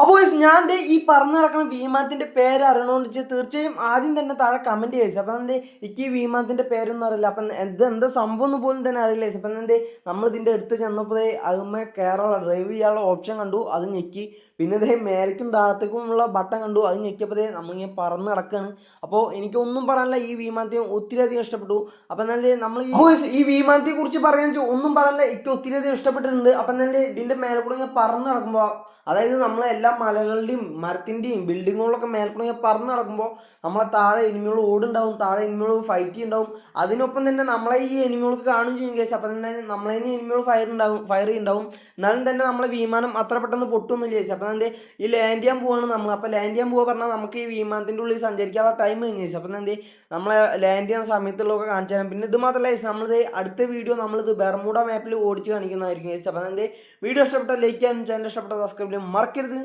അപ്പോൾ ഞാൻ ഈ പറഞ്ഞു നടക്കുന്ന വിമാനത്തിന്റെ പേര് അറിയണമെന്ന് വെച്ചാൽ തീർച്ചയായും ആദ്യം തന്നെ താഴെ കമന്റ് ചെയ്തു അപ്പം എന്തേ എനിക്ക് ഈ വിമാനത്തിന്റെ പേരൊന്നും അറിയില്ല. അപ്പം എന്ത് എന്താ സംഭവം എന്ന് പോലും തന്നെ അറിയില്ല. അപ്പം എന്തേ നമ്മൾ ഇതിന്റെ അടുത്ത് ചെന്നപ്പോഴേ അതുമ്മേ കയറാനുള്ള ഡ്രൈവ് ചെയ്യാനുള്ള ഓപ്ഷൻ കണ്ടു. അത് ഞെക്കി. പിന്നെ ഇതേ മേലേക്കും താഴത്തേക്കുമുള്ള ബട്ടൺ കണ്ടു അത് ഞെക്കിയപ്പോൾ ദേ നമ്മളിങ്ങനെ പറന്ന് കിടക്കുകയാണ് അപ്പോൾ എനിക്കൊന്നും പറയാനില്ല ഈ വിമാനത്തെ ഒത്തിരി അധികം ഇഷ്ടപ്പെട്ടു. അപ്പം എന്നാലേ നമ്മൾ ഈ വിമാനത്തെ കുറിച്ച് പറയാൻ ഒന്നും പറയാനില്ല എനിക്ക് ഒത്തിരി അധികം ഇഷ്ടപ്പെട്ടിട്ടുണ്ട്. അപ്പം എന്നാലേ ഇതിന്റെ മേലെ കൂടെ ഇങ്ങനെ പറന്ന് നടക്കുമ്പോൾ അതായത് നമ്മൾ എല്ലാ മലകളുടെയും മരത്തിന്റെയും ബിൽഡിങ്ങുകളൊക്കെ മേലെ കൂടെ ഇങ്ങനെ പറന്ന് നടക്കുമ്പോൾ നമ്മളെ താഴെ എനിമികൾ ഓടുണ്ടാവും താഴെ എനിമികൾ ഫൈറ്റ് ചെയ്യുന്നുണ്ടാവും അതിനൊപ്പം തന്നെ നമ്മളെ ഈ എനിമികൾക്ക് കാണും ചെയ്യും കേസ് അപ്പം തന്നെ നമ്മളെ എനിമികൾ ഫയർ ഉണ്ടാവും ഫയർ ചെയ്യുന്നുണ്ടാവും എന്നാലും തന്നെ നമ്മളെ വിമാനം അത്ര പെട്ടെന്ന് പൊട്ടൊന്നുമില്ല ചേച്ചി അപ്പം എന്തേ? ഈ ലാൻഡ് ചെയ്യാൻ പോവാണ് നമ്മൾ അപ്പോൾ ലാൻഡ് ചെയ്യാൻ പോവാ പറഞ്ഞാൽ നമുക്ക് ഈ വിമാനത്തിന്റെ ഉള്ളിൽ സഞ്ചരിക്കാനുള്ള ടൈം കഴിഞ്ഞു ചേച്ചി അപ്പം എന്തേ? നമ്മളെ ലാൻഡ് ചെയ്യുന്ന സമയത്തുള്ളതൊക്കെ കാണിച്ചു തരാം. പിന്നെ ഇത് മാത്രമല്ല നമ്മളിത് അടുത്ത വീഡിയോ നമ്മളിത് ബെർമൂഡ മാപ്പിൽ ഓടിച്ച് കാണിക്കുന്നതായിരിക്കും അപ്പം എന്താ? വീഡിയോ ഇഷ്ടപ്പെട്ട ലൈക്ക് ചെയ്യാനും ചാനൽ ഇഷ്ടപ്പെട്ട സബ്സ്ക്രൈബ് ചെയ്യാൻ മറക്കരുത്.